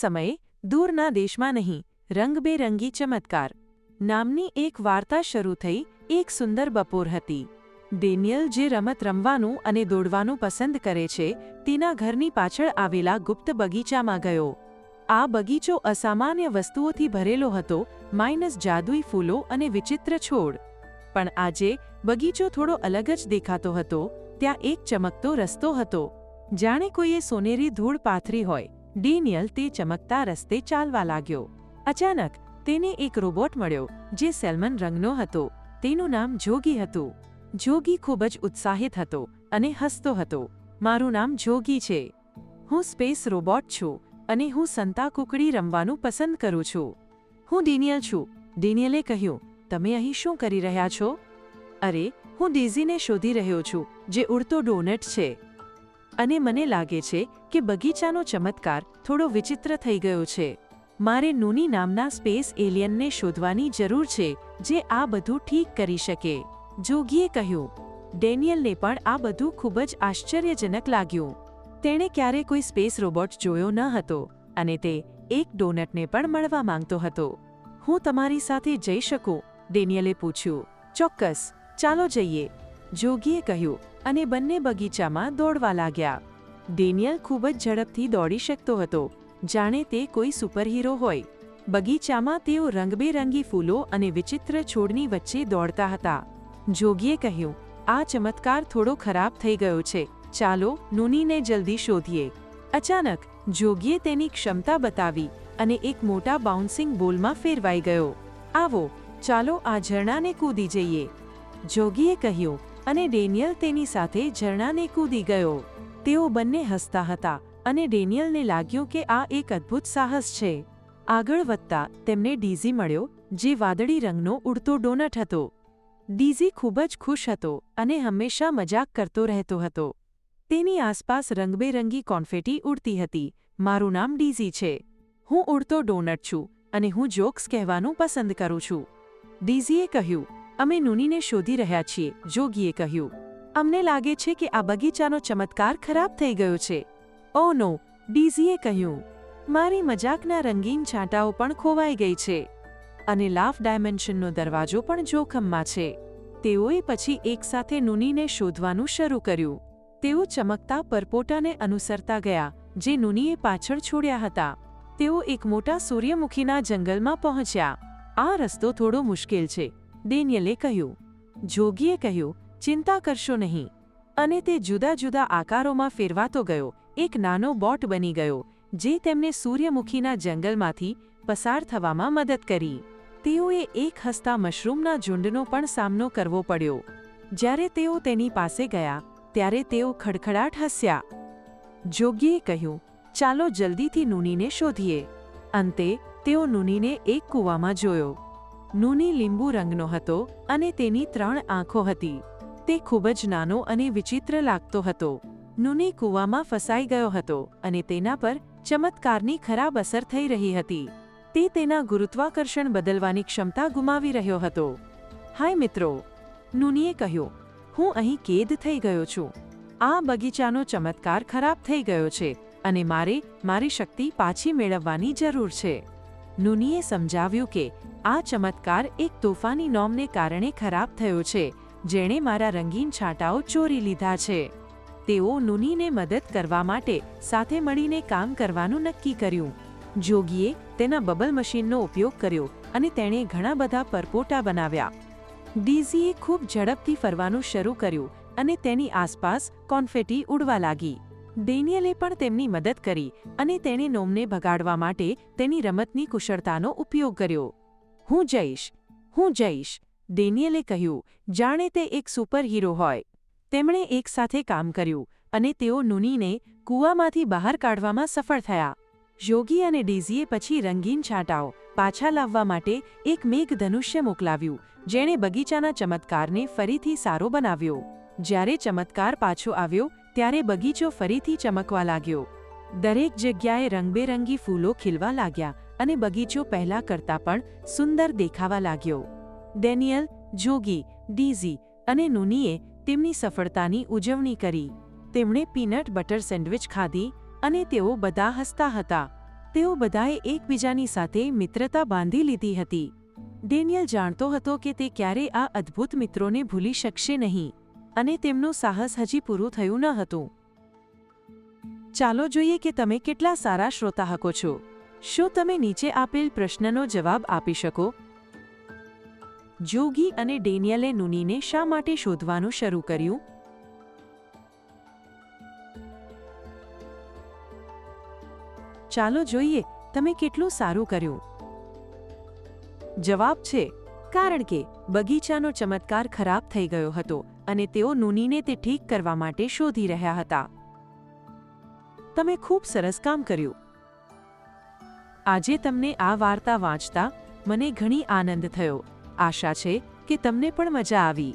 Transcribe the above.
સમયે દૂરના દેશમાં નહીં, રંગબેરંગી ચમત્કાર. નામની એક વાર્તા શરૂ થઈ, એક સુંદર બપોર હતી. ડેનિયલ જે રમત રમવાનું અને દોડવાનું પસંદ કરે છે, તેના ઘરની પાછળ આવેલા ગુપ્ત બગીચામાં ગયો. આ બગીચો અસામાન્ય વસ્તુઓથી ભરેલો હતો, માઇનસ જાદુઈ ફૂલો અને વિચિત્ર છોડ. પણ આજે, બગીચો થોડો અલગ જ દેખાતો હતો, ત્યાં એક ચમકતો રસ્તો હતો. જાણે કોઈએ સોનેરી ધૂળ પાથરી હોય. ડેનિયલ તે ચમકતા રસ્તે ચાલવા લાગ્યો. અચાનક તેને એક રોબોટ મળ્યો, જે સેલ્મન રંગનો હતો. તેનું નામ જોગી હતું. જોગી ખૂબ જ ઉત્સાહિત હતો અને હસતો હતો. મારું નામ જોગી છે. હું સ્પેસ રોબોટ છું અને હું સંતા કુકડી રમવાનું પસંદ કરું છું. હું ડેનિયલ છું. ડેનિયલે કહ્યું, તમે અહીં શું કરી રહ્યા છો? અરે, હું ડેઝીને શોધી રહ્યો છું, જે ઉડતો ડોનટ છે. અને મને લાગે છે કે બગીચાનો ચમત્કાર થોડો વિચિત્ર થઈ ગયો છે. મારે નૂની નામના સ્પેસ એલિયનને શોધવાની જરૂર છે, જે આ બધું ઠીક કરી શકે. જોગીએ કહ્યું, ડેનિયલને પણ આ બધું ખૂબ જ આશ્ચર્યજનક લાગ્યું. તેણે ક્યારે કોઈ સ્પેસ રોબોટ જોયો ન હતો અને તે એક ડોનટને પણ મળવા માંગતો હતો. હું તમારી સાથે જઈ શકું? ડેનિયલે પૂછ્યું. ચોક્કસ. ચાલો જઈએ. જોગીએ કહ્યું, અને બંને બગીચામાં દોડવા લાગ્યા. ડેનિયલ ખૂબ જ ઝડપથી દોડી શકતો હતો. જાણે તે કોઈ સુપરહીરો હોય. બગીચામાં તેઓ રંગબેરંગી ફૂલો અને વિચિત્ર છોડની વચ્ચે દોડતા હતા. જોગીએ કહ્યું, આ ચમત્કાર થોડો ખરાબ થઈ ગયો છે. ચાલો, નૂનીને જલ્દી શોધીએ. અચાનક, જોગીએ તેની ક્ષમતા બતાવી અને એક મોટા બાઉન્સિંગ બોલમાં ફેરવાઈ ગયો. આવો, ચાલો આ ઝરણાને કૂદી જઈએ. જોગીએ કહ્યું અને ડેનિયલ તેની સાથે ઝરણાને કૂદી ગયો. તેઓ બંને હસતા હતા અને ડેનિયલને લાગ્યું કે આ એક અદ્ભુત સાહસ છે. આગળ વધતા તેમને ડીઝી મળ્યો, જે વાદળી રંગનો ઉડતો ડોનટ હતો. ડીઝી ખૂબ જ ખુશ હતો અને હંમેશા મજાક કરતો રહેતો હતો. તેની આસપાસ રંગબેરંગી કોન્ફેટી ઉડતી હતી. મારું નામ ડીઝી છે. હું ઉડતો ડોનટ છું અને હું જોક્સ કહેવાનું પસંદ કરું છું. ડીઝીએ કહ્યું અમે નુનીને શોધી રહ્યા છીએ. જોગીએ કહ્યું, અમને લાગે છે કે આ બગીચાનો ચમત્કાર ખરાબ થઈ ગયો છે. ઓ નો, ડીઝીએ કહ્યું, મારી મજાકના રંગીન છાંટાઓ પણ ખોવાઈ ગઈ છે અને લાફ ડાયમેન્શનનો દરવાજો પણ જોખમમાં છે. તેઓએ પછી એકસાથે નુનીને શોધવાનું શરૂ કર્યું. તેઓ ચમકતા પરપોટાને અનુસરતા ગયા, જે નુનીએ પાછળ છોડ્યા હતા. તેઓ એક મોટા સૂર્યમુખીના જંગલમાં પહોંચ્યા. આ રસ્તો થોડો મુશ્કેલ છે. ડેનિયલે કહ્યું, જોગીએ કહ્યું, ચિંતા કરશો નહીં. અને તે જુદા જુદા આકારોમાં ફેરવાતો ગયો. એક નાનો બોટ બની ગયો, જે તેમને સૂર્યમુખીના જંગલમાંથી પસાર થવામાં મદદ કરી. તેઓએ એક હસતા મશરૂમના ઝુંડનો પણ સામનો કરવો પડ્યો. જ્યારે તેઓ તેની પાસે ગયા, ત્યારે તેઓ ખડખડાટ હસ્યા. જોગીએ કહ્યું, ચાલો જલ્દીથી નૂનીને શોધીએ. અંતે તેઓ નૂનીને એક કૂવામાં જોયો. નૂની લીંબુ રંગનો હતો અને તેની ત્રણ આંખો હતી. તે ખૂબ જ નાનો અને વિચિત્ર લાગતો હતો. નૂની કૂવામાં ફસાઈ ગયો હતો અને તેના પર ચમત્કારની ખરાબ અસર થઈ રહી હતી. તે તેના ગુરુત્વાકર્ષણ બદલવાની ક્ષમતા ગુમાવી રહ્યો હતો. હાય મિત્રો, નૂનીએ કહ્યું, હું અહીં કેદ થઈ ગયો છું. આ બગીચાનો ચમત્કાર ખરાબ થઈ ગયો છે અને મારે મારી શક્તિ પાછી મેળવવાની જરૂર છે. નૂનીએ સમજાવ્યું કે, આ ચમત્કાર એક તોફાની નોમને કારણે ખરાબ થયો છે, જેણે મારા રંગીન છાંટાઓ ચોરી લીધા છે. તેઓ નુનીને મદદ કરવા માટે સાથે મળીને કામ કરવાનું નક્કી કર્યું. જોગીએ તેના બબલ મશીનનો ઉપયોગ કર્યો અને તેણે ઘણા બધા પરપોટા બનાવ્યા. ડીઝીએ ખૂબ ઝડપથી ફરવાનું શરૂ કર્યું અને તેની આસપાસ કોન્ફેટી ઉડવા લાગી. ડેનિયલે પણ તેમની મદદ કરી અને તેણે નોમને ભગાડવા માટે તેની રમતની કુશળતાનો ઉપયોગ કર્યો. હું જઈશ હું જઈશ, ડેનિયલે કહ્યું. જાણે તે એક સુપરહીરો હોય. તેમણે એકસાથે કામ કર્યું અને તેઓ નુનીને કૂવામાંથી બહાર કાઢવામાં સફળ થયા. યોગી અને ડેઝીએ પછી રંગીન છાંટાઓ પાછા લાવવા માટે એક મેઘધનુષ્ય મોકલાવ્યું, જેણે બગીચાના ચમત્કારને ફરીથી સારો બનાવ્યો. જ્યારે ચમત્કાર પાછો આવ્યો ત્યારે બગીચો ફરીથી ચમકવા લાગ્યો. દરેક જગ્યાએ રંગબેરંગી ફૂલો ખીલવા લાગ્યા અને બગીચો પહેલા કરતાં પણ સુંદર દેખાવા લાગ્યો. ડેનિયલ, જોગી, ડીઝી અને નુનીએ તેમની સફળતાની ઉજવણી કરી. તેમણે પીનટ બટર સેન્ડવિચ ખાધી અને તેઓ બધા હસતા હતા. તેઓ બધાએ એકબીજાની સાથે મિત્રતા બાંધી લીધી હતી. ડેનિયલ જાણતો હતો કે તે ક્યારે આ અદ્ભુત મિત્રોને ભૂલી શકશે નહીં. અને તેમનું સાહસ હજી પૂરું થયું ન હતું. ચાલો જોઈએ કે તમે કેટલા સારા શ્રોતાહકો છો. શું તમે નીચે આપેલ પ્રશ્નનો જવાબ આપી શકો? જોગી અને ડેનિયલે નુનીને શા માટે શોધવાનું શરૂ કર્યું? ચાલો જોઈએ, તમે કેટલું સારું કર્યું? જવાબ છે કારણ કે બગીચાનો ચમત્કાર ખરાબ થઈ ગયો હતો અને તેઓ નુનીને તે ઠીક કરવા માટે શોધી રહ્યા હતા. તમે ખૂબ સરસ કામ કર્યું. આજે તમને આ વાર્તા વાંચતા મને ઘણી આનંદ થયો. આશા છે કે તમને પણ મજા આવી.